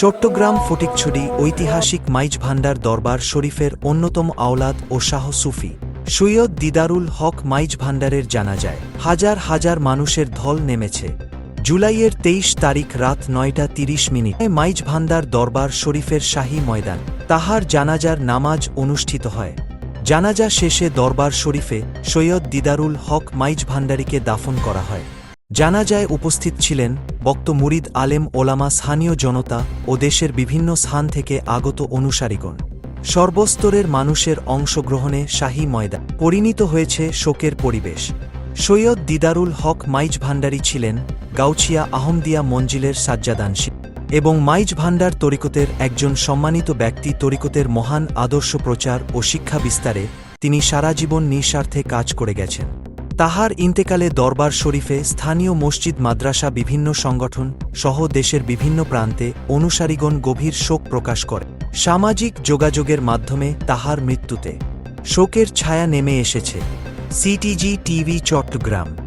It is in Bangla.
চট্টগ্রাম ফটিকছড়ি ঐতিহাসিক মাইজ ভান্ডার দরবার শরীফের অন্যতম আওলাদ ও শাহ সুফি। সৈয়দ দিদারুল হক মাইজ ভান্ডারের জানা যায় হাজার হাজার মানুষের ঢল নেমেছে। জুলাইয়ের তেইশ তারিখ রাত নয়টা তিরিশ মিনিটে মাইজ ভান্ডার দরবার শরীফের শাহী ময়দান, তাহার জানাজার নামাজ অনুষ্ঠিত হয়। জানাজা শেষে দরবার শরীফে সৈয়দ দিদারুল হক মাইজ ভান্ডারীকে দাফন করা হয়। জানাজায় উপস্থিত ছিলেন বক্ত মুরিদ আলেম ওলামা স্থানীয় জনতা ও দেশের বিভিন্ন স্থান থেকে আগত অনুসারীগণ। সর্বস্তরের মানুষের অংশগ্রহণে শাহী ময়দান। পরিণত হয়েছে শোকের পরিবেশ। সৈয়দ দিদারুল হক মাইজ ভান্ডারী ছিলেন গাউছিয়া আহমদিয়া মঞ্জিলের সাজ্জাদানশী এবং মাইজ ভান্ডার তরিকতের একজন সম্মানিত ব্যক্তি তরিকতের মহান আদর্শ প্রচার ও শিক্ষা বিস্তারে তিনি সারা জীবন নিঃস্বার্থে কাজ করে গেছেন। তাহার ইন্তেকালে দরবার শরীফে স্থানীয় মসজিদ, মাদ্রাসা, বিভিন্ন সংগঠন সহ দেশের বিভিন্ন প্রান্তে অনুসারীগণ গভীর শোক প্রকাশ করে। সামাজিক যোগাযোগের মাধ্যমে তাহার মৃত্যুতে শোকের ছায়া নেমে এসেছে। CTG TV Chattogram.